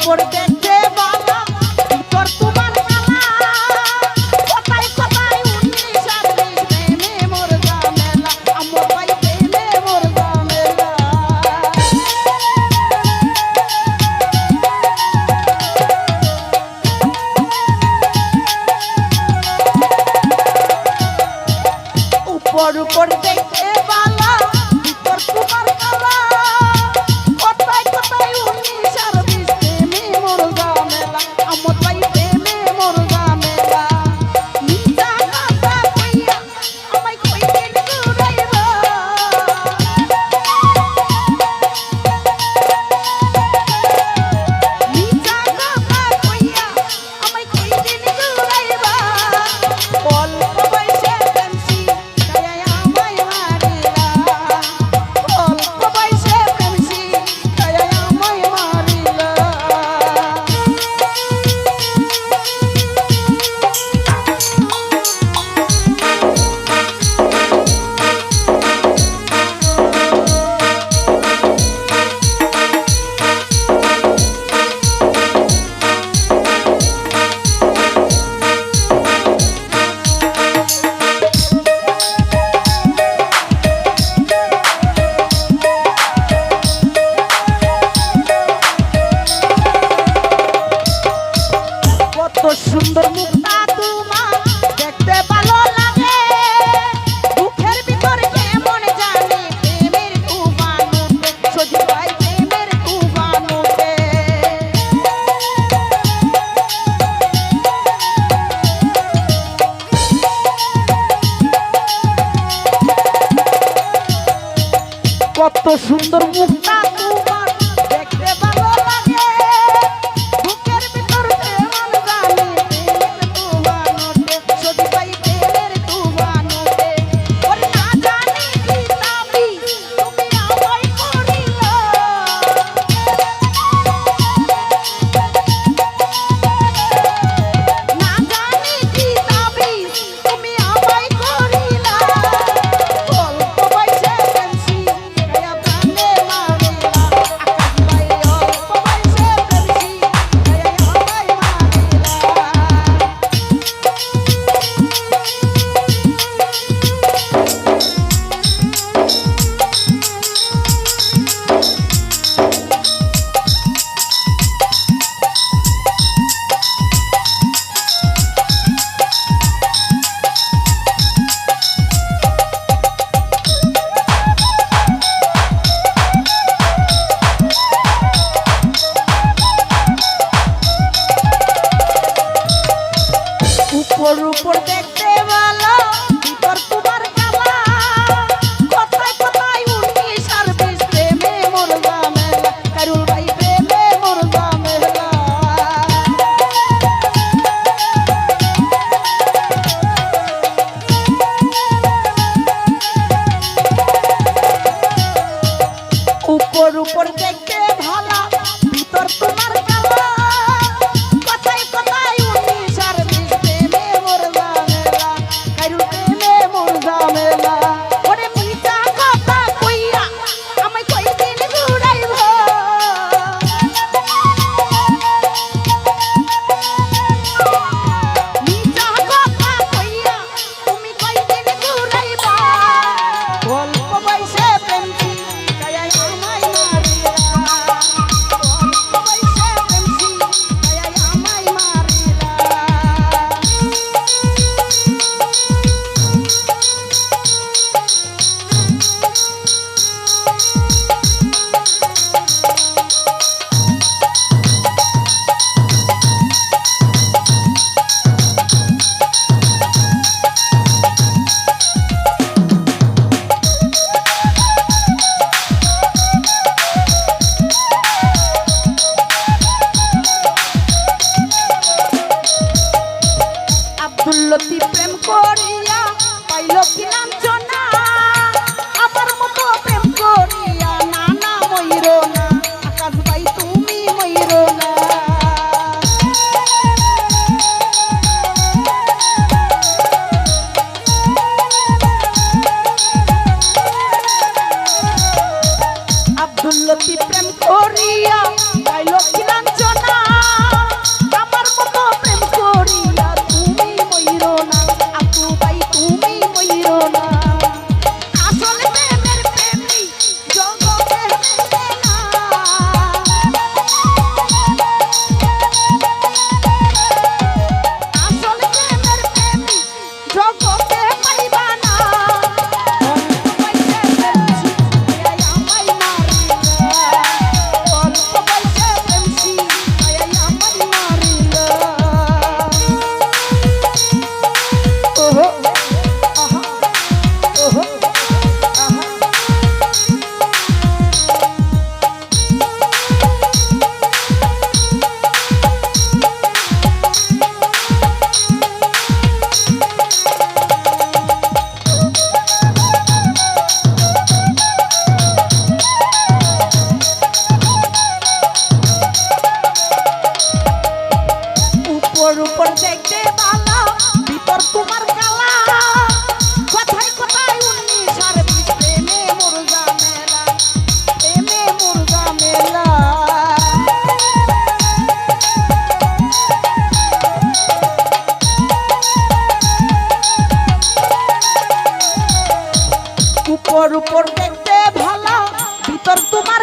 উপর সুন্দর মুখটা। উপর উপর দেখতে ভালো ভিতর তোমার উপর দেখতে ভালো ভিতর তোমার